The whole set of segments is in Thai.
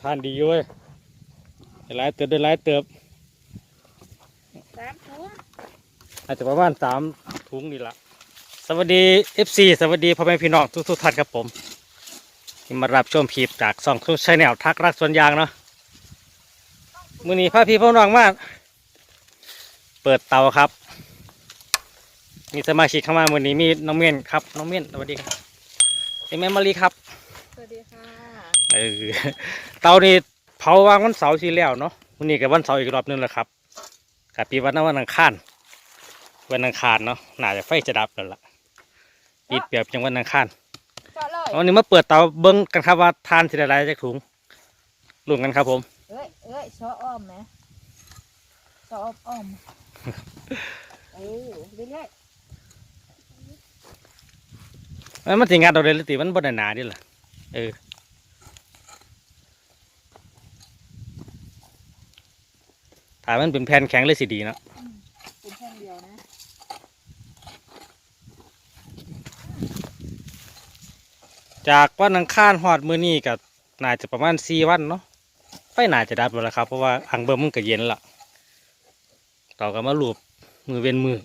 ทานดีอยู่เว้ยได้หลายเติบได้หลายเติบสามถุงอาจจะประมาณสามถุงนี่ละสวัสดี FC สวัสดีพ่อแม่พี่น้องทุกทุกๆท่านครับผมที่มารับชมคลิปจากสองทุกชแนลทักรักสวนยางเนาะมือนี้พาพี่พ่อน้องมาเปิดเตาครับ มีสมาชิกเข้ามามือนี้มีน้องเมียนครับน้องเมียนสวัสดีครับเป็นแม่มารีครับสวัสดีค่ะ เออเตานี่เผาวางวันเสาร์ที่แล้วเนาะวันนี้กับวันเสาร์อีกรอบหนึงแหละครับกับปีวันนั้นวันอังคารวันอังคารเนาะน่าจะไฟจะดับแล้วล่ะปิดเปรียบจังวันอังคารเจาะเลยวันนี้มาเปิดเตาเบิ้งกันครับว่าทานสิได้หลายจากถุงลุ้นกันครับผมเอ้ยเอ้ยซออ้อมไหมซออ้อมอ้อมเออเรื่อยแล้วมันสิงานเราเลยหรือติมันบนหนาๆดิล่ะเออ ถ้ามันเป็นแผ่นแข็งเลยสิดีเนาะๆเป็นแค่เดียวนะจากวันอังคารหอดมือนี้กับน่าจะประมาณสี่วันเนาะไฟน่าจะดับแล้วล่ะครับ เพราะว่าอังเบิ่มมันก็เย็นละเราก็มาลูบมือเว้นมือ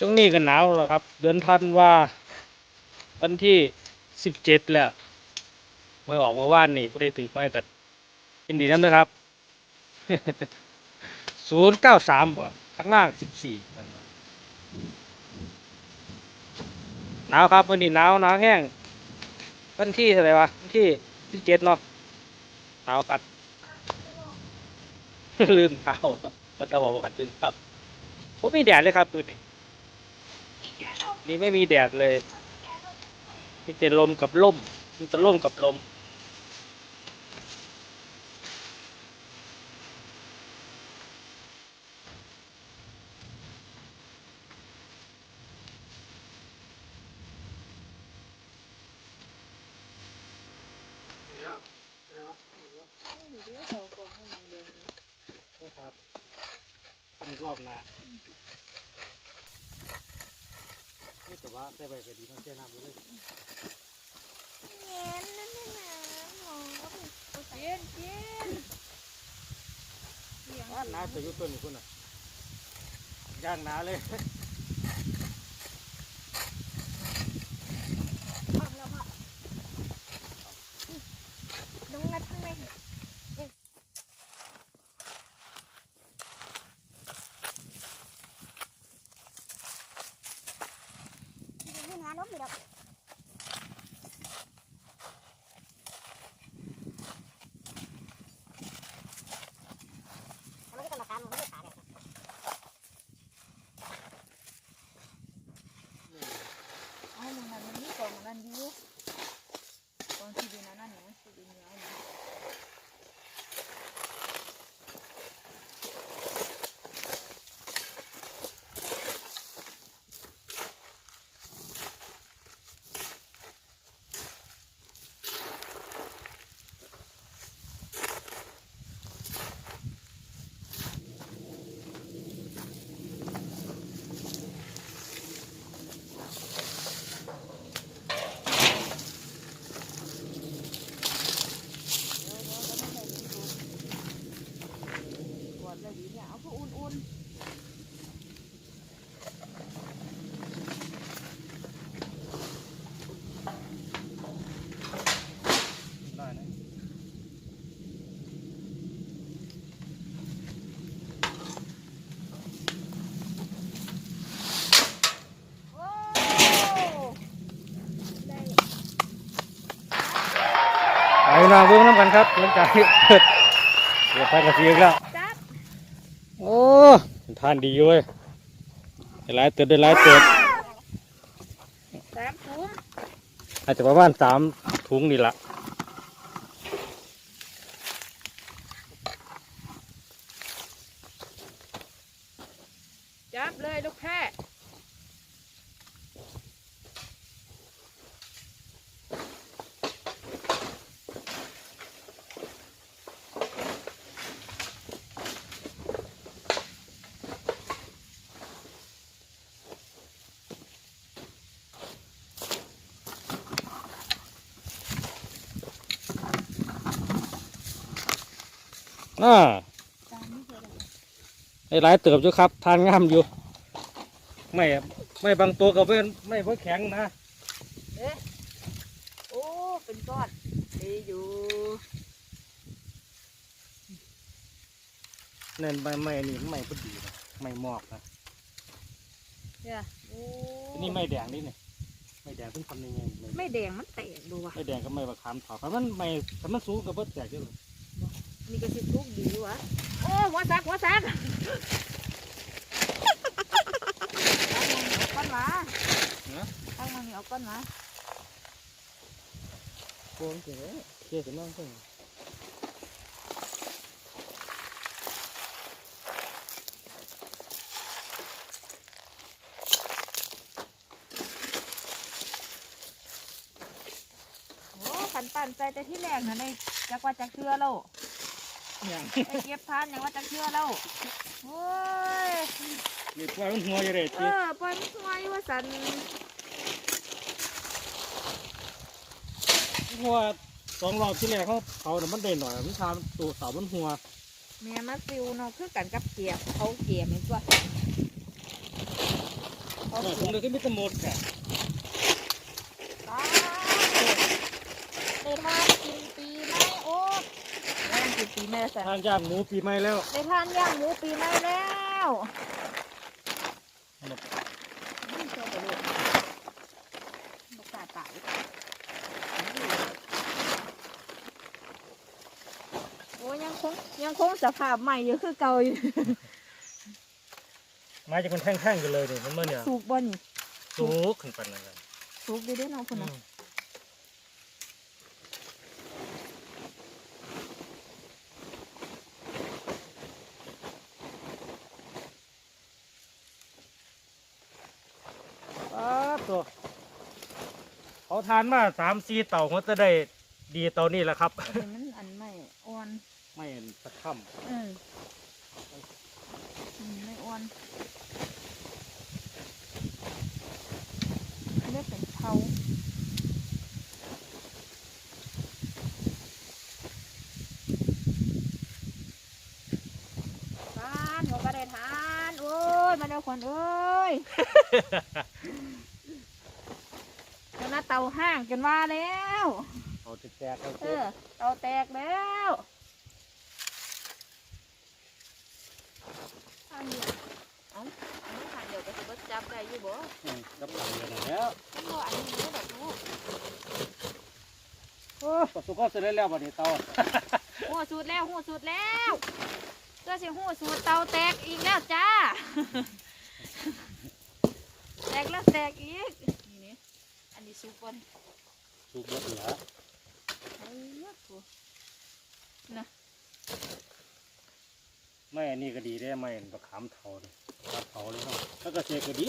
ช่วงนี้ก็หนาวแล้วครับ เดือนธันว่าวันที่สิบเจ็ดแล้วไม่ออกมาว่านนี่ไม่ได้ถือไม่กัดยินดีนั่นะครับศูนย์เก้าสามข้างล่างสิบสี่หนาวครับวันนี้หนาวหนาวแห้งวันที่เท่าไรวะวันที่สิบเจ็ดเนาะหนาวกัดลืมเท้าก็ต้องบอกว่ากัดลืมครับผมมีแดดเลยครับตัว นี่ไม่มีแดดเลยมีแต่ลมกับลมมีแต่ลมกับลมนะครับทำรอบหน้า นี่แต่ว่าได้ใบก็ดีต้องเจ้น้ำเลยเย็นเย็นเสียง ว่าหนาจะยุบต้นนี่คุณอะย่างหนาเลย อ้อมแล้วพ่อน้องนัดข้างในนี่งานรถมีดอกทำไมต้องมาตามมันไม่ขาดเลย เอามึงนั่นมันมีกล่องนั่นอยู่กล่องที่ดินอันนั่นเนี่ยที่ดินเหนียวเนี่ย กดเลยดีเนี่ยเอาพวกอุ่น ได้นะ ๆโอ้ได้ ไปนาเบื้องน้ำกันครับหลังจากที่เปิดเดี๋ยวไปกระเทียมแล้วจับโอ้ทานดีอยู่เว้ยได้หลายเติบได้หลายเติบสามถุงอาจจะประมาณสามถุงนี่ละ น่าตามนี้เท่าไหร่ไอ้หลายเติบอยู่ครับ ทานงามอยู่ ไม่ไม่บางตัวก็เป็นไม่เพื่อแข็งนะเอ๊ะโอ้เป็นก้อนดีอยู่นั่นไม่ไม่นี่ไม่พอดีนะไม่หมอกนะเนี่ยโอ้นี่ไม่แดงนี่นี่ไม่แดงเพิ่งทำยังไงไม่ไม่แดงมันแตกดูว่ะไม่แดงก็ไม่ประคำถอดเพราะมันไม่ถ้ามันสูงก็เบิดแตกเยอะเลย มีกระสิบลูกดีอยู่วะโอ้หัวซักหัวซักเอาก้อนมานะเอามันนี่เอาก้อนมาโกงเจ๋งเจ๊จะนั่งเพิ่งโอ้ขันปั่นใจแต่ที่แรกนะในจักว่าจักเชื่อแล้ว อย่างไปเก็บทานอย่างว่าจักเชื่อแล้วโอ้ยนี่ปล่อยมันหัวอยู่เลยเอจีอปล่อยมันไว้ว่าสันเพราะว่าสองรอบที่แรกเขาเขาเนี่ยมันเด่นหน่อยมันทำตัวเสามันหัวแม่มาซิวเนาะคือกันกับเกียบเขาเกียบนี่ตัวเขาแต่ผเกีมยบเลยก็ไม่ต้องหมดแค่ตายได้ทานกินปีไหมโอ้ได้ทานกินปีไหมแล้วสันทานย่างหมูปีใหม่แล้ว ได้ทานย่างหมูปีไหมแล้วหมดนี่เจ้าไปเลยบกล้าตายโอ้ยยังคงยังคงสภาพใหม่อยู่คือเก่าอยู่ไม้จะเป็นแท่งๆกันเลยเนี่ยมันเมื่อเนี่ยสูกบ่นี่สูงขึ้นไปนั่นเลยสูกดีเด้อเน้องคนน่ะ อ้าตัว เขาทานมาสามสี่เต่าเขาจะได้ดีเต่านี่แหละครับอันนี้มันอันไม่อ่อน ไม่เห็นสักค่อืมอืมไม่อ่อนเรียกเป็นเทาทานหัวก็ได้ทาน โอ้ย มาเดี๋ยวคนเอ้ย จนน่าเตาห้างจนว่าแล้วำเขาจะแจกเขาเอเจ๊อเตาแตกแล้วทางเดียวเอ้าอันนี้ทางเดียวก็จะเบิดจับได้อยู่บ่อืมกับผังเลยนะแล้วมันบ่อันนี้บ่แบบนู้นโอ้ประสบความสำเร็จแล้ววันนี้เต่าหัวสูตรแล้วหัวสูตรแล้วก็สิหัวสูตรเตาแตกอีกแล้วจ้าแตกแล้วแตกอีก นี่นี่อันนี้ซุปก่อนสูบเยอะเหลือเอ้ยโหไม่อันนี้ก็ดีได้ไม่อันประคำเทาเลยประเทาเลยเนาะแล้วก็เจก็ดี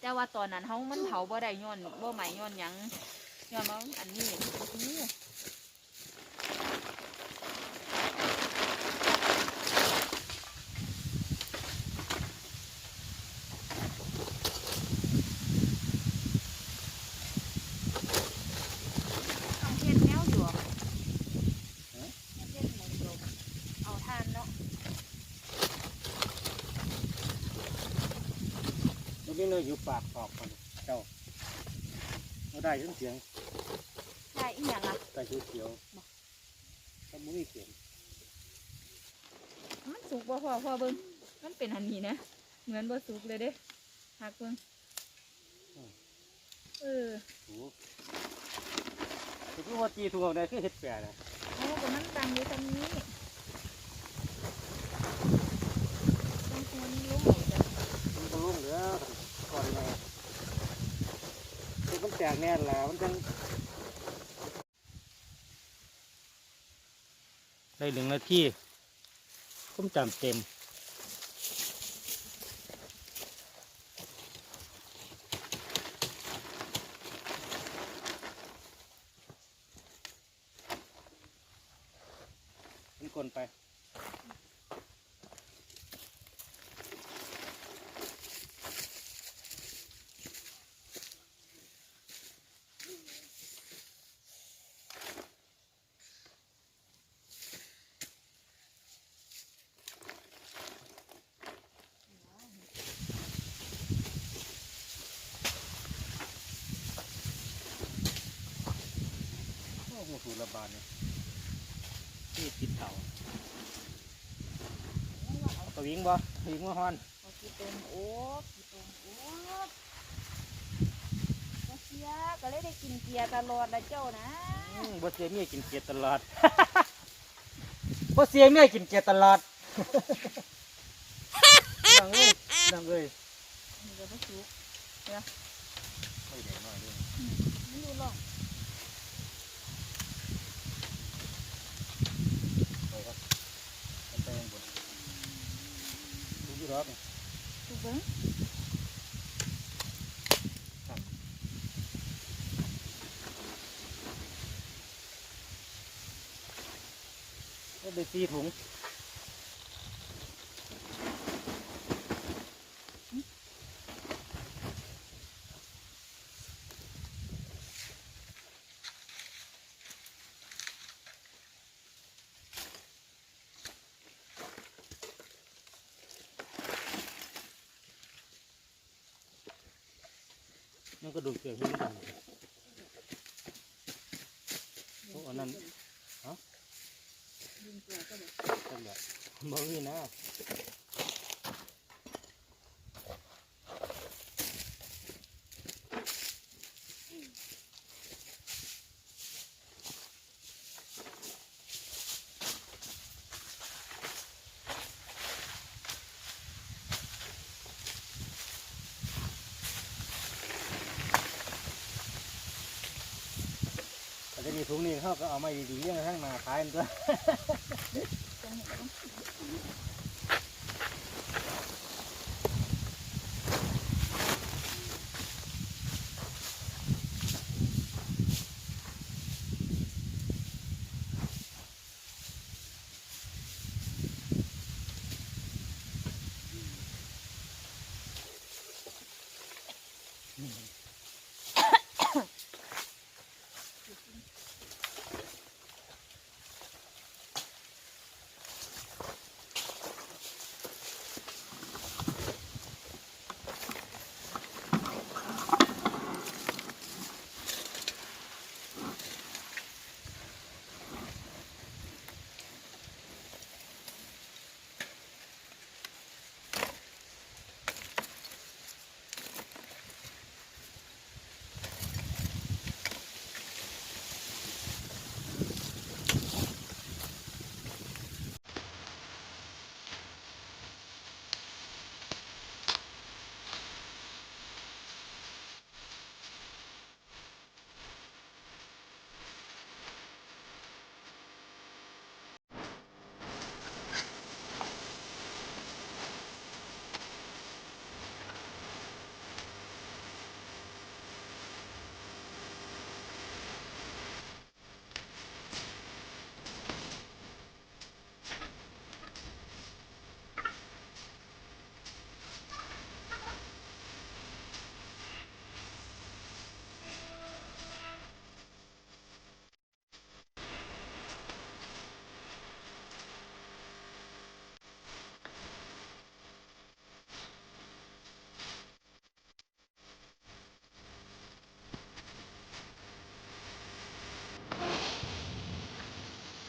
แต่ว่าตอนนั้นเฮามันเผาบ่ได้ย้อนบ่ไหม้ย้อนหยังย้อนมาอันนี้นี่เอาเฮ็ดแนวอยู่อะเฮ็ดหมองอยู่เอาทานเนาะ แล้วนี่เราอยู่ปากปอกมันเจ้าเราได้ยินเสียงได้อีหยังอะใส่ชุดเขียวถ้ามุ้ยเสียงมันสุกบ่พอพอเบิ่งมันเป็นอันนี้นะ เหมือนบ่สุกเลยเด้หักเบิ่งเออถูกคือว่าจีถูกได้คือเห็ดแปรนะโอ้ก็มันตังอยู่ตรงนี้ตรงตัวนี้ลงหมดจ้ะมันก็ลุ่งเหลือ ก่อนไงคือมันแตกแน่แล้วมันจังได้หนึ่งนาทีผมจำเต็มเป็นคนไป ละบาทเนี่ยที่ติดเถาเอากระวิงบ่วิงมาฮอนเอากี่ตมโอ้กี่ตมโอ้บ่เสียก็เลยได้กินเกียร์ตลอดละเจ้านะอืมบ่เสียเมียกินเกียรตลอด บ่เสียเมียกินเกียรตลอดดังเอ้ยดังเอ้ยนี่ก็บ่สุกไม่ได้น้อยเด้อ มันดูลอง ไปครับไปข้างบนดู อยู่รอบนี่สุกเบิ่งก็ได้ตีถุง นั่นก็ดูเกลือขึ้นกันโอ้อันนั้นดินเกลือก็แบบจังแบบบ่มีนะ ถุงนี้เขาก็เอามาดีๆเรื่องข้างหน้าขายมันตัว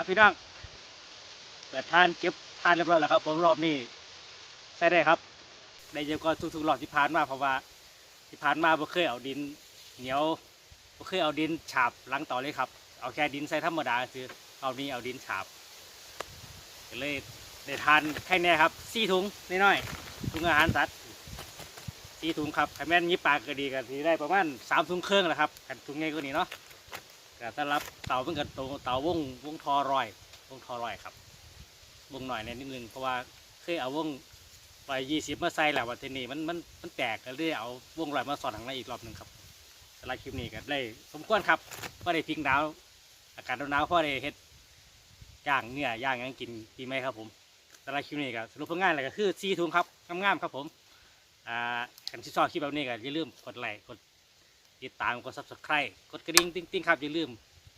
ครับพี่น้องเปิดทานเก็บทานเรียบร้อยแล้วครับ ผมรอบนี้ใช่ได้ครับ ได้เยอะกว่าทุกๆรอบที่ผ่านมาเพราะว่าที่ผ่านมาบ่เคยเอาดิน เหนียวบ่เคยเอาดินฉาบหลังต่อเลยครับ เอาแค่ดินใส่ธรรมดาคือเอานี้เอาดินฉาบก็เลยได้ทานแค่นี้ครับสี่ถุงน้อยๆถุงอาหารสัตว์สี่ถุงครับแม่นยิบปากก็ดีกันทีได้ประมาณสามถุงเครื่องแหละครับขันถุงใหญ่กว่านี้เนาะ ก็สำหรับเต่าเป็นกับเต่าวงวงทอรอยวงทอรอยครับ วงหน่อยในนิดนึงเพราะว่าเคยเอาวงรอยยี่สิบมาใส่แหล้ววันทีนี้มันมันมันแตกก็เลยเอาวงรอยมาสอดทางในอีกรอบหนึ่งครับสำหรับคลิปนี้ก็ได้สมควรครับก็ได้พิงดาวอากาศหนาวๆพอได้เฮ็ดย่างเนื้อย่างยังกินดีไหมครับผมสำหรับคลิปนี้ก็สรุปผลงานอะไรก็คือซีทุงครับง่ามๆครับผมอ่าคันที่ชอบคลิปแบบนี้ก็อย่าลืมกดไลค์กด ติดตามกด subscribe กดกระดิ่งติ๊งติ๊งครับอย่าลืม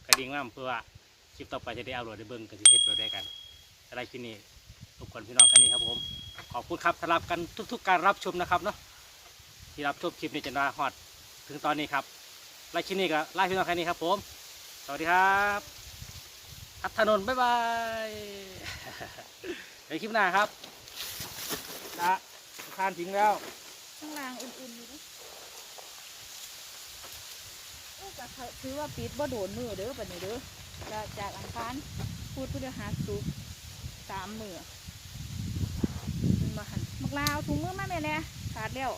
กระดิ่งมาเพื่อว่าคลิปต่อไปจะได้เอาโหลดได้เบิ่งกันสิเฮ็ดเราได้กันสำหรับคลิปนี้ทุกคนพี่น้องแค่นี้ครับผมขอบคุณครับสำหรับกันทุก ๆ การรับชมนะครับเนาะที่รับชมคลิปนี้จนว่าฮอดถึงตอนนี้ครับและคลิปนี้ก็ลาพี่น้องแค่นี้ครับผม สวัสดีครับ อัธนนท์บ๊ายบายเดี๋ยวคลิปหน้าครับนะทานทิ้งแล้วข้างล่างอุ่นๆอยู่นะโอ้ ก็ถือว่าปิดบ่โดนมือเด้อบัดนี้เด้อจะจากอังคารพูดพฤหัสศุกสามมือมาหันมักลาวถุงมือมาแม่แน่ขาดแล้ว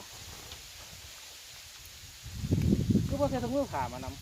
คือพอใช้ถุงมือขามานำ